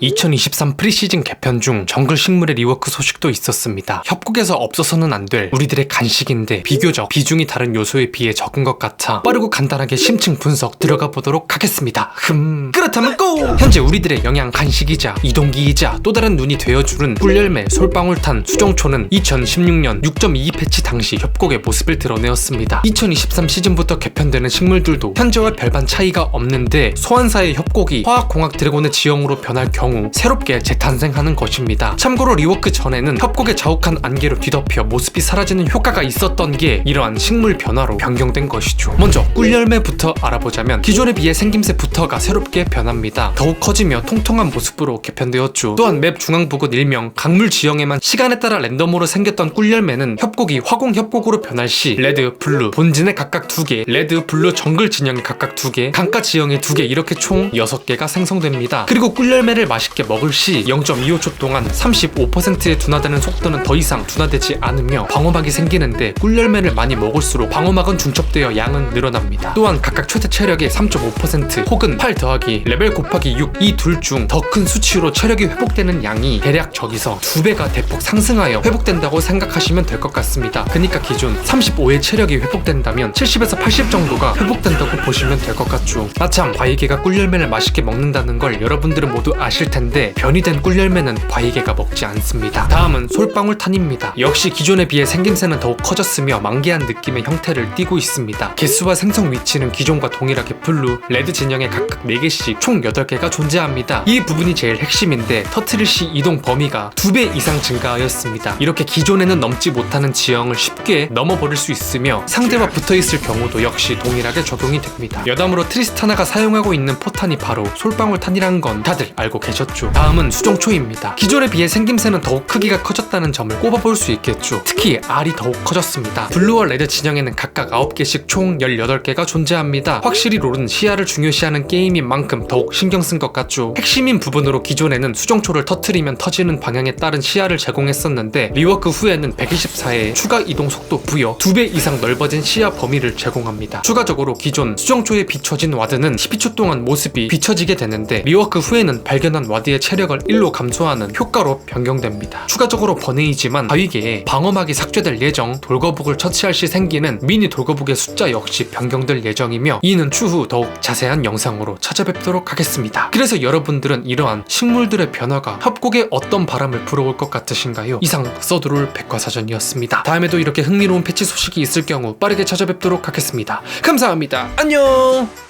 2023 프리시즌 개편 중 정글 식물의 리워크 소식도 있었습니다. 협곡에서 없어서는 안 될 우리들의 간식인데 비교적 비중이 다른 요소에 비해 적은 것 같아 빠르고 간단하게 심층 분석 들어가 보도록 하겠습니다. 흠 그렇다면 고! 현재 우리들의 영양 간식이자 이동기이자 또 다른 눈이 되어주는 꿀열매, 솔방울탄, 수정초는 2016년 6.22 패치 당시 협곡의 모습을 드러내었습니다. 2023 시즌부터 개편되는 식물들도 현재와 별반 차이가 없는데 소환사의 협곡이 화학공학 드래곤의 지형으로 변할 경우 새롭게 재탄생하는 것입니다. 참고로 리워크 전에는 협곡의 자욱한 안개로 뒤덮여 모습이 사라지는 효과가 있었던 게 이러한 식물 변화로 변경된 것이죠. 먼저 꿀열매부터 알아보자면 기존에 비해 생김새부터가 새롭게 변합니다. 더욱 커지며 통통한 모습으로 개편되었죠. 또한 맵 중앙 부근 일명 강물 지형에만 시간에 따라 랜덤으로 생겼던 꿀열매는 협곡이 화공 협곡으로 변할 시 레드, 블루, 본진에 각각 2개, 레드, 블루 정글 진영에 각각 2개, 강가 지형에 2개 이렇게 총 6개가 생성됩니다. 그리고 꿀열매를 맛있게 먹을 시 0.25초 동안 35%의 둔화되는 속도는 더 이상 둔화되지 않으며 방어막이 생기는데 꿀열매를 많이 먹을수록 방어막은 중첩되어 양은 늘어납니다. 또한 각각 최대 체력의 3.5% 혹은 8 더하기 레벨 곱하기 6 이 둘 중 더 큰 수치로 체력이 회복되는 양이 대략 저기서 두 배가 대폭 상승하여 회복된다고 생각하시면 될 것 같습니다. 그러니까 기존 35의 체력이 회복된다면 70에서 80 정도가 회복된다고 보시면 될 것 같죠. 아참 바이게가 꿀열매를 맛있게 먹는다는 걸 여러분들은 모두 아실 텐데 변이 된 꿀열매는 바이게가 먹지 않습니다. 다음은 솔방울탄입니다. 역시 기존에 비해 생김새는 더욱 커졌으며 만개한 느낌의 형태를 띠고 있습니다. 개수와 생성 위치는 기존과 동일하게 블루, 레드 진영에 각각 4개씩 총 8개가 존재합니다. 이 부분이 제일 핵심인데 터트릴 시 이동 범위가 2배 이상 증가하였습니다. 이렇게 기존에는 넘지 못하는 지형을 쉽게 넘어버릴 수 있으며 상대와 붙어있을 경우도 역시 동일하게 적용이 됩니다. 여담으로 트리스타나가 사용하고 있는 포탄이 바로 솔방울탄이라는 건 다들 알고 계 셨죠. 다음은 수정초입니다. 기존에 비해 생김새는 더욱 크기가 커졌다는 점을 꼽아볼 수 있겠죠. 특히 알이 더욱 커졌습니다. 블루와 레드 진영에는 각각 9개씩 총 18개가 존재합니다. 확실히 롤은 시야를 중요시하는 게임인 만큼 더욱 신경 쓴 것 같죠. 핵심인 부분으로 기존에는 수정초를 터트리면 터지는 방향에 따른 시야를 제공했었는데 리워크 후에는 124의 추가 이동 속도 부여 2배 이상 넓어진 시야 범위를 제공합니다. 추가적으로 기존 수정초에 비춰진 와드는 12초 동안 모습이 비춰지게 되는데 리워크 후에는 발견한 와드의 체력을 1로 감소하는 효과로 변경됩니다. 추가적으로 번외이지만 바위계에 방어막이 삭제될 예정 돌거북을 처치할 시 생기는 미니 돌거북의 숫자 역시 변경될 예정이며 이는 추후 더욱 자세한 영상으로 찾아뵙도록 하겠습니다. 그래서 여러분들은 이러한 식물들의 변화가 협곡에 어떤 바람을 불어올 것 같으신가요? 이상 서두를 백과사전이었습니다. 다음에도 이렇게 흥미로운 패치 소식이 있을 경우 빠르게 찾아뵙도록 하겠습니다. 감사합니다. 안녕!